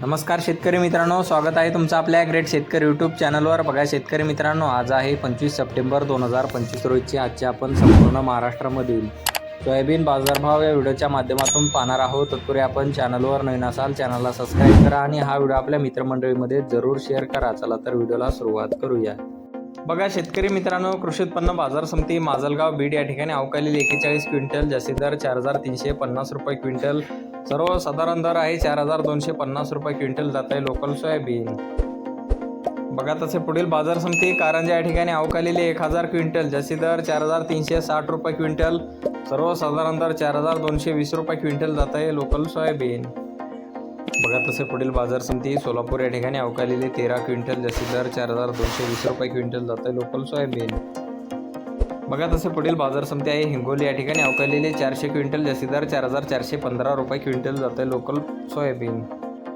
नमस्कार शेतकरी मित्रांनो स्वागत आहे तुमचं आपल्या ग्रेट शेतकरी यूट्यूब चॅनलवर बघा शेतकरी मित्रांनो आज आहे पंचवीस सप्टेंबर दोन हजार पंचवीस रोजची आजची आपण संपूर्ण महाराष्ट्रामधील सोयाबीन बाजारभाव या व्हिडिओच्या माध्यमातून पाहणार आहोत. तत्पूर्वी आपण चॅनलवर नवीन असाल चॅनलला सबस्क्राईब करा आणि हा व्हिडिओ आपल्या मित्रमंडळीमध्ये जरूर शेअर करा. चला तर व्हिडिओला सुरुवात करूया. बघा शेतकरी मित्रांनो कृषी उत्पन्न बाजार समिती माजलगाव बीड या ठिकाणी अवकालेली एकेचाळीस क्विंटल जास्तीत दर चार हजार तीनशे पन्नास रुपये क्विंटल सर्वसाधारण दर आहे चार हजार दोनशे पन्नास रुपये क्विंटल जात आहे लोकल सोयाबीन. बघा तसे पुढील बाजार समिती कारंजा या ठिकाणी अवकालेली एक हजार क्विंटल जसे दर चार हजार तीनशे साठ रुपये क्विंटल सर्वसाधारण दर चार हजार दोनशे वीस रुपये क्विंटल जात आहे लोकल सोयाबीन. बघा तसे पुढील बाजार समिती सोलापूर या ठिकाणी अवकालेले तेरा क्विंटल जशी दर चार हजार दोनशे वीस रुपये क्विंटल जात आहे लोकल सोयाबीन. बघा तसे पुढील बाजार समिती आहे. हिंगोली या ठिकाणी अवकालेली चारशे क्विंटल जास्तीदार चार हजार चारशे पंधरा रुपये क्विंटल जात आहे लोकल सोयाबीन.